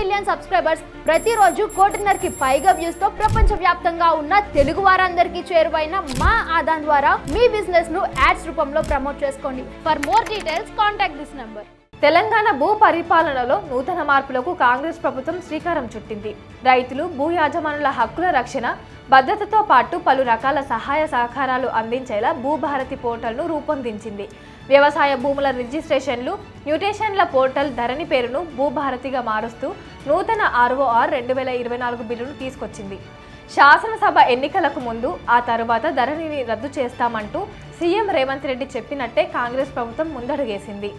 Million subscribers ప్రతిరోజు కోటిన్నరకి పైగా వ్యూస్తో ప్రపంచ వ్యాప్తంగా ఉన్న తెలుగు వారందరికీ చేరువైన మా ఆదాన్ ద్వారా మీ బిజినెస్ను యాడ్స్ రూపంలో ప్రమోట్ చేసుకోండి. For more details contact this number Telangana భూ పరిపాలనలో నూతన మార్పులకు కాంగ్రెస్ ప్రభుత్వం శ్రీకారం చుట్టింది. రైతులు భూ యాజమానుల హక్కుల రక్షణ భద్రతతో పాటు పలు రకాల సహాయ సహకారాలు అందించేలా భూభారతి పోర్టల్ను రూపొందించింది. వ్యవసాయ భూముల రిజిస్ట్రేషన్లు మ్యూటేషన్ల పోర్టల్ ధరణి పేరును భూభారతిగా మారుస్తూ నూతన ఆర్ఓఆర్ రెండు వేల ఇరవై నాలుగు బిల్లును తీసుకొచ్చింది. శాసనసభ ఎన్నికలకు ముందు ఆ తరువాత ధరణిని రద్దు చేస్తామంటూ సీఎం రేవంత్ రెడ్డి చెప్పినట్టే కాంగ్రెస్ ప్రభుత్వం ముందడుగేసింది.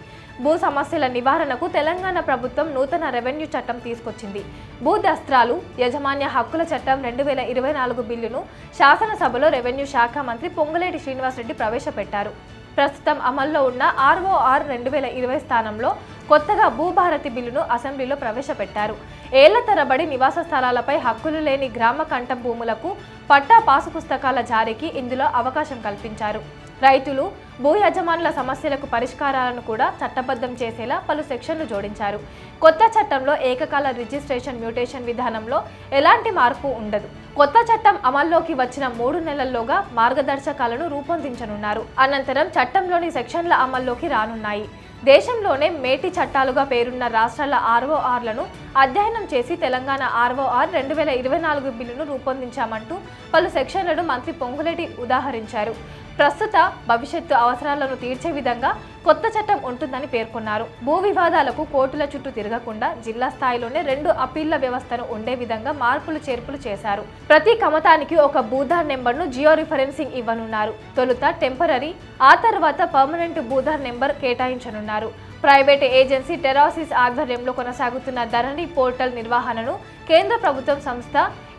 భూ సమస్యల నివారణకు తెలంగాణ ప్రభుత్వం నూతన రెవెన్యూ చట్టం తీసుకొచ్చింది. భూ దస్త్రాలు యజమాన్య హక్కుల చట్టం రెండు వేల ఇరవై నాలుగు బిల్లును శాసనసభలో రెవెన్యూ శాఖ మంత్రి పొంగులేటి శ్రీనివాసరెడ్డి ప్రవేశపెట్టారు. ప్రస్తుతం అమల్లో ఉన్న ఆర్ఓఆర్ రెండు వేల ఇరవై స్థానంలో కొత్తగా భూభారతి బిల్లును అసెంబ్లీలో ప్రవేశపెట్టారు. ఏళ్ళ తరబడి నివాస స్థలాలపై హక్కులు లేని గ్రామ కంఠం భూములకు పట్టా పాసు పుస్తకాల జారీకి ఇందులో అవకాశం కల్పించారు. రైతులు భూ యజమానుల సమస్యలకు పరిష్కారాలను కూడా చట్టబద్ధం చేసేలా పలు సెక్షన్లు జోడించారు. కొత్త చట్టంలో ఏకకాల రిజిస్ట్రేషన్ మ్యూటేషన్ విధానంలో ఎలాంటి మార్పు ఉండదు. కొత్త చట్టం అమల్లోకి వచ్చిన మూడు నెలల్లోగా మార్గదర్శకాలను రూపొందించనున్నారు. అనంతరం చట్టంలోని సెక్షన్ల అమల్లోకి రానున్నాయి. దేశంలోనే మేటి చట్టాలుగా పేరున్న రాష్ట్రాల ఆర్ఓఆర్లను అధ్యయనం చేసి తెలంగాణ ఆర్ఓఆర్ రెండు వేల ఇరవై నాలుగు బిల్లును రూపొందించామంటూ పలు సెక్షన్లను మంత్రి పొంగులేటి ఉదాహరించారు. ప్రస్తుత భవిష్యత్తు అవసరాలను తీర్చే విధంగా కొత్త చట్టం ఉంటుందని పేర్కొన్నారు. భూ వివాదాలకు కోర్టుల చుట్టూ తిరగకుండా జిల్లా స్థాయిలోనే రెండు అప్పీళ్ళ వ్యవస్థను ఉండే విధంగా మార్పులు చేర్పులు చేశారు. ప్రతి కమతానికి ఒక భూధార్ నెంబర్ను జియో రిఫరెన్సింగ్ ఇవ్వనున్నారు. తొలుత టెంపరీ ఆ తర్వాత పర్మనెంట్ భూధార్ నెంబర్ కేటాయించనున్నారు. ప్రైవేట్ ఏజెన్సీ టెరాసిస్ ఆధ్వర్యంలో కొనసాగుతున్న ధరణి పోర్టల్ నిర్వహణను కేంద్ర ప్రభుత్వం సంస్థ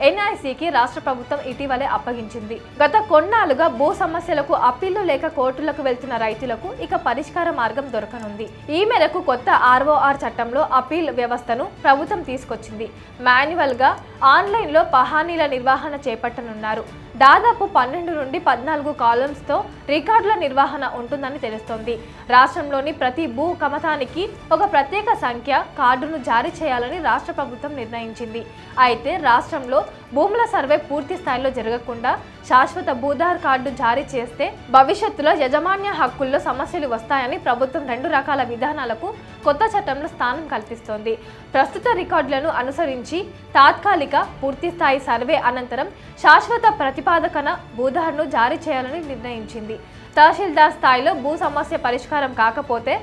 ఎన్ఐసికి రాష్ట్ర ప్రభుత్వం ఇటీవలే అప్పగించింది. గత కొన్నాళ్ళుగా భూ సమస్యలకు అప్పీళ్ళు లేక కోర్టులకు వెళ్తున్న రైతులకు ఇక పరిష్కార మార్గం దొరకనుంది. ఈ మేరకు కొత్త ఆర్ఓఆర్ చట్టంలో అప్పీల్ వ్యవస్థను ప్రభుత్వం తీసుకొచ్చింది. మాన్యువల్గా ఆన్లైన్లో పహానీల నిర్వహణ చేపట్టనున్నారు. దాదాపు పన్నెండు నుండి పద్నాలుగు కాలమ్స్తో రికార్డుల నిర్వహణ ఉంటుందని తెలుస్తోంది. రాష్ట్రంలోని ప్రతి భూ కమతానికి ఒక ప్రత్యేక సంఖ్య కార్డును జారీ చేయాలని రాష్ట్ర ప్రభుత్వం నిర్ణయించింది. అయితే రాష్ట్రంలో భూముల సర్వే పూర్తి స్థాయిలో జరగకుండా శాశ్వత భూధార్ కార్డు జారీ చేస్తే భవిష్యత్తులో యజమాన్య హక్కుల్లో సమస్యలు వస్తాయని ప్రభుత్వం రెండు రకాల విధానాలకు కొత్త చట్టంలో స్థానం కల్పిస్తోంది. ప్రస్తుత రికార్డులను అనుసరించి తాత్కాలిక పూర్తి స్థాయి సర్వే అనంతరం శాశ్వత ప్రతిపాదకన భూధార్ను జారీ చేయాలని నిర్ణయించింది. తహసీల్దార్ స్థాయిలో భూ సమస్య పరిష్కారం కాకపోతే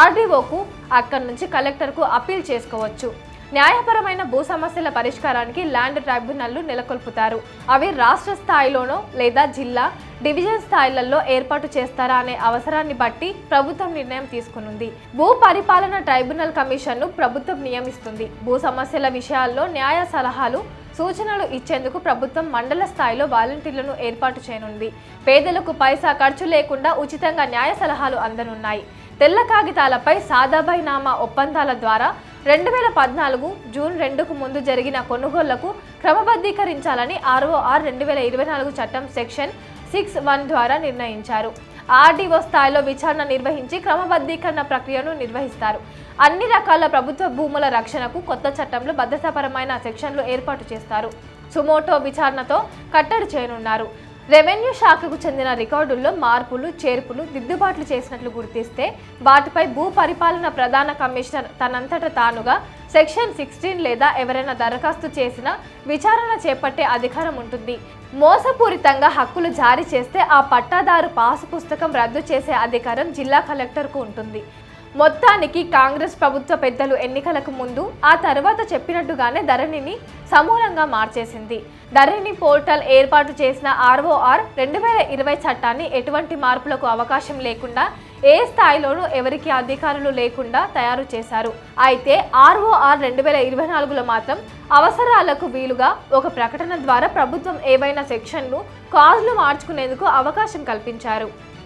ఆర్డీఓకు అక్కడి నుంచి కలెక్టర్కు అప్పీల్ చేసుకోవచ్చు. న్యాయపరమైన భూ సమస్యల పరిష్కారానికి ల్యాండ్ ట్రైబ్యునల్లు నెలకొల్పుతారు. అవి రాష్ట్ర స్థాయిలోనో లేదా జిల్లా డివిజన్ స్థాయిలలో ఏర్పాటు చేస్తారా అనే అవసరాన్ని బట్టి ప్రభుత్వం నిర్ణయం తీసుకునుంది. భూ పరిపాలన ట్రైబ్యునల్ కమిషన్ను ప్రభుత్వం నియమిస్తుంది. భూ సమస్యల విషయాల్లో న్యాయ సలహాలు సూచనలు ఇచ్చేందుకు ప్రభుత్వం మండల స్థాయిలో వాలంటీర్లను ఏర్పాటు చేయనుంది. పేదలకు పైసా ఖర్చు లేకుండా ఉచితంగా న్యాయ సలహాలు అందనున్నాయి. తెల్ల కాగితాలపై సాదాబైనామా ఒప్పందాల ద్వారా రెండు వేల పద్నాలుగు జూన్ రెండుకు ముందు జరిగిన కొనుగోళ్ళకు క్రమబద్ధీకరించాలని ఆర్ఓఆర్ రెండు వేల ఇరవై నాలుగు చట్టం సెక్షన్ సిక్స్ వన్ ద్వారా నిర్ణయించారు. ఆర్డీఓ స్థాయిలో విచారణ నిర్వహించి క్రమబద్ధీకరణ ప్రక్రియను నిర్వహిస్తారు. అన్ని రకాల ప్రభుత్వ భూముల రక్షణకు కొత్త చట్టంలో భద్రతాపరమైన సెక్షన్లు ఏర్పాటు చేస్తారు. సుమోటో విచారణతో కట్టడి చేయనున్నారు. రెవెన్యూ శాఖకు చెందిన రికార్డుల్లో మార్పులు చేర్పులు దిద్దుబాట్లు చేసినట్లు గుర్తిస్తే వాటిపై భూ పరిపాలన ప్రధాన కమిషనర్ తనంతట తానుగా సెక్షన్ సిక్స్టీన్ లేదా ఎవరైనా దరఖాస్తు చేసినా విచారణ చేపట్టే అధికారం ఉంటుంది. మోసపూరితంగా హక్కులు జారీ చేస్తే ఆ పట్టాదారు పాసు పుస్తకం రద్దు చేసే అధికారం జిల్లా కలెక్టర్కు ఉంటుంది. మొత్తానికి కాంగ్రెస్ ప్రభుత్వ పెద్దలు ఎన్నికలకు ముందు ఆ తర్వాత చెప్పినట్టుగానే ధరణిని సమూలంగా మార్చేసింది. ధరణి పోర్టల్ ఏర్పాటు చేసిన ఆర్ఓఆర్ రెండు వేల ఇరవై చట్టాన్ని ఎటువంటి మార్పులకు అవకాశం లేకుండా ఏ స్థాయిలోనూ ఎవరికి అధికారులు లేకుండా తయారు చేశారు. అయితే ఆర్ఓఆర్ రెండు వేల ఇరవై నాలుగులో మాత్రం అవసరాలకు వీలుగా ఒక ప్రకటన ద్వారా ప్రభుత్వం ఏవైనా సెక్షన్లు కాజులు మార్చుకునేందుకు అవకాశం కల్పించారు.